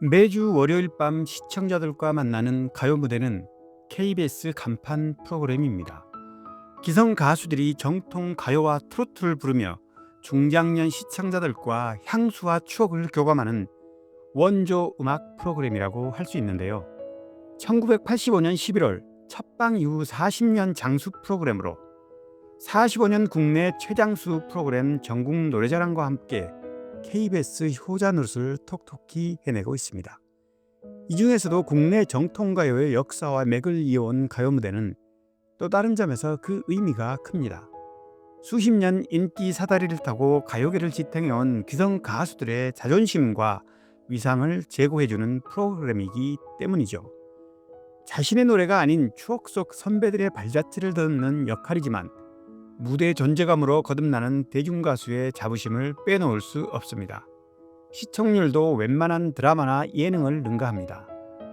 매주 월요일 밤 시청자들과 만나는 가요 무대는 KBS 간판 프로그램입니다. 기성 가수들이 정통 가요와 트로트를 부르며 중장년 시청자들과 향수와 추억을 교감하는 원조 음악 프로그램이라고 할 수 있는데요. 1985년 11월 첫방 이후 40년 장수 프로그램으로 45년 국내 최장수 프로그램 전국 노래자랑과 함께 KBS 효자 노릇을 톡톡히 해내고 있습니다. 이 중에서도 국내 정통가요의 역사와 맥을 이어온 가요 무대는 또 다른 점에서 그 의미가 큽니다. 수십 년 인기 사다리를 타고 가요계를 지탱해온 기성 가수들의 자존심과 위상을 제고해주는 프로그램이기 때문이죠. 자신의 노래가 아닌 추억 속 선배들의 발자취를 듣는 역할이지만 무대 존재감으로 거듭나는 대중가수의 자부심을 빼놓을 수 없습니다. 시청률도 웬만한 드라마나 예능을 능가합니다.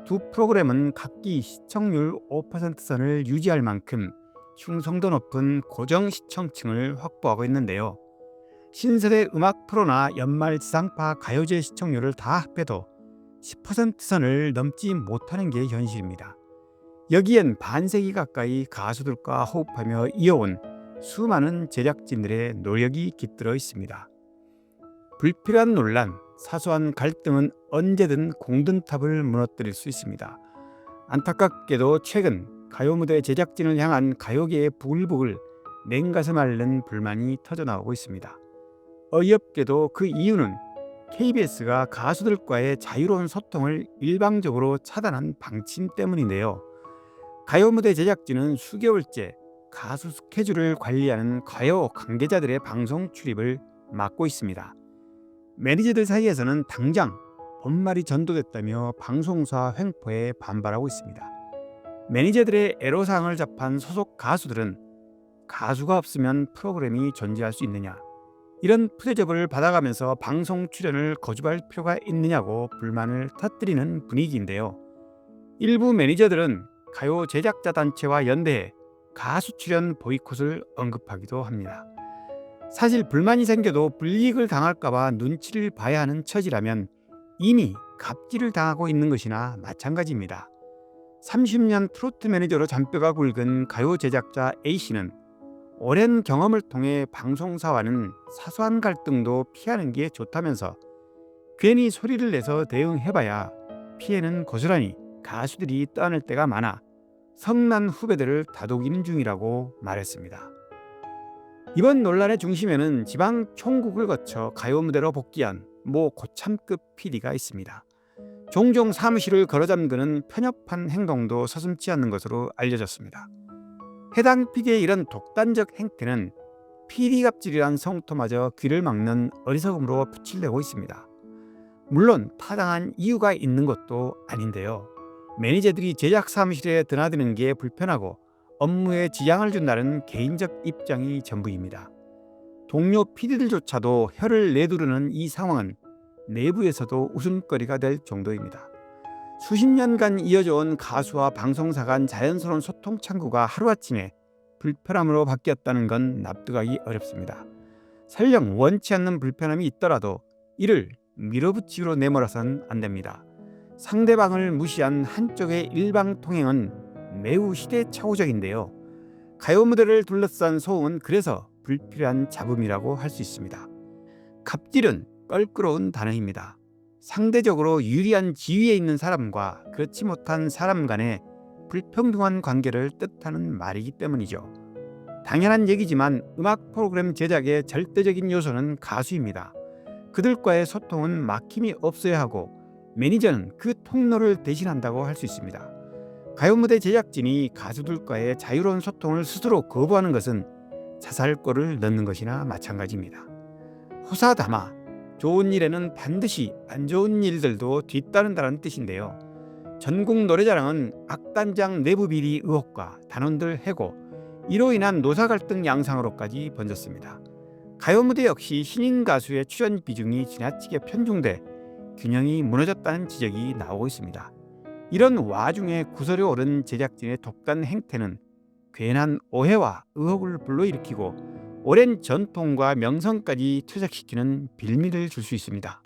두 프로그램은 각기 시청률 5% 선을 유지할 만큼 충성도 높은 고정 시청층을 확보하고 있는데요. 신세대 음악 프로나 연말 지상파 가요제 시청률을 다 합해도 10% 선을 넘지 못하는 게 현실입니다. 여기엔 반세기 가까이 가수들과 호흡하며 이어온 수많은 제작진들의 노력이 깃들어 있습니다. 불필요한 논란, 사소한 갈등은 언제든 공든탑을 무너뜨릴 수 있습니다. 안타깝게도 최근 가요 무대 제작진을 향한 가요계의 부글부글 냉가슴 앓는 불만이 터져나오고 있습니다. 어이없게도 그 이유는 KBS가 가수들과의 자유로운 소통을 일방적으로 차단한 방침 때문인데요. 가요 무대 제작진은 수개월째 가수 스케줄을 관리하는 가요 관계자들의 방송 출입을 막고 있습니다. 매니저들 사이에서는 당장 본말이 전도됐다며 방송사 횡포에 반발하고 있습니다. 매니저들의 애로사항을 접한 소속 가수들은 가수가 없으면 프로그램이 존재할 수 있느냐 이런 푸대접을 받아가면서 방송 출연을 거주할 필요가 있느냐고 불만을 터뜨리는 분위기인데요. 일부 매니저들은 가요 제작자 단체와 연대해 가수 출연 보이콧을 언급하기도 합니다. 사실 불만이 생겨도 불이익을 당할까봐 눈치를 봐야 하는 처지라면 이미 갑질을 당하고 있는 것이나 마찬가지입니다. 30년 트로트 매니저로 잔뼈가 굵은 가요 제작자 A씨는 오랜 경험을 통해 방송사와는 사소한 갈등도 피하는 게 좋다면서 괜히 소리를 내서 대응해봐야 피해는 고스란히 가수들이 떠안을 때가 많아 성난 후배들을 다독이는 중이라고 말했습니다. 이번 논란의 중심에는 지방 총국을 거쳐 가요 무대로 복귀한 모 고참급 PD가 있습니다. 종종 사무실을 걸어잠그는 편협한 행동도 서슴지 않는 것으로 알려졌습니다. 해당 PD의 이런 독단적 행태는 PD 갑질이란 성토마저 귀를 막는 어리석음으로 표출되고 있습니다. 물론 타당한 이유가 있는 것도 아닌데요. 매니저들이 제작 사무실에 드나드는 게 불편하고 업무에 지장을 준다는 개인적 입장이 전부입니다. 동료 PD들조차도 혀를 내두르는 이 상황은 내부에서도 웃음거리가 될 정도입니다. 수십 년간 이어져 온 가수와 방송사 간 자연스러운 소통 창구가 하루아침에 불편함으로 바뀌었다는 건 납득하기 어렵습니다. 설령 원치 않는 불편함이 있더라도 이를 밀어붙이기로 내몰아선 안 됩니다. 상대방을 무시한 한쪽의 일방 통행은 매우 시대착오적인데요. 가요 무대를 둘러싼 소음은 그래서 불필요한 잡음이라고 할 수 있습니다. 갑질은 껄끄러운 단어입니다. 상대적으로 유리한 지위에 있는 사람과 그렇지 못한 사람 간의 불평등한 관계를 뜻하는 말이기 때문이죠. 당연한 얘기지만 음악 프로그램 제작의 절대적인 요소는 가수입니다. 그들과의 소통은 막힘이 없어야 하고 매니저는 그 통로를 대신한다고 할 수 있습니다. 가요 무대 제작진이 가수들과의 자유로운 소통을 스스로 거부하는 것은 자살골을 넣는 것이나 마찬가지입니다. 호사다마 좋은 일에는 반드시 안 좋은 일들도 뒤따른다는 뜻인데요. 전국 노래자랑은 악단장 내부 비리 의혹과 단원들 해고, 이로 인한 노사 갈등 양상으로까지 번졌습니다. 가요 무대 역시 신인 가수의 출연 비중이 지나치게 편중돼 균형이 무너졌다는 지적이 나오고 있습니다. 이런 와중에 구설에 오른 제작진의 독단 행태는 괜한 오해와 의혹을 불러일으키고 오랜 전통과 명성까지 퇴색시키는 빌미를 줄 수 있습니다.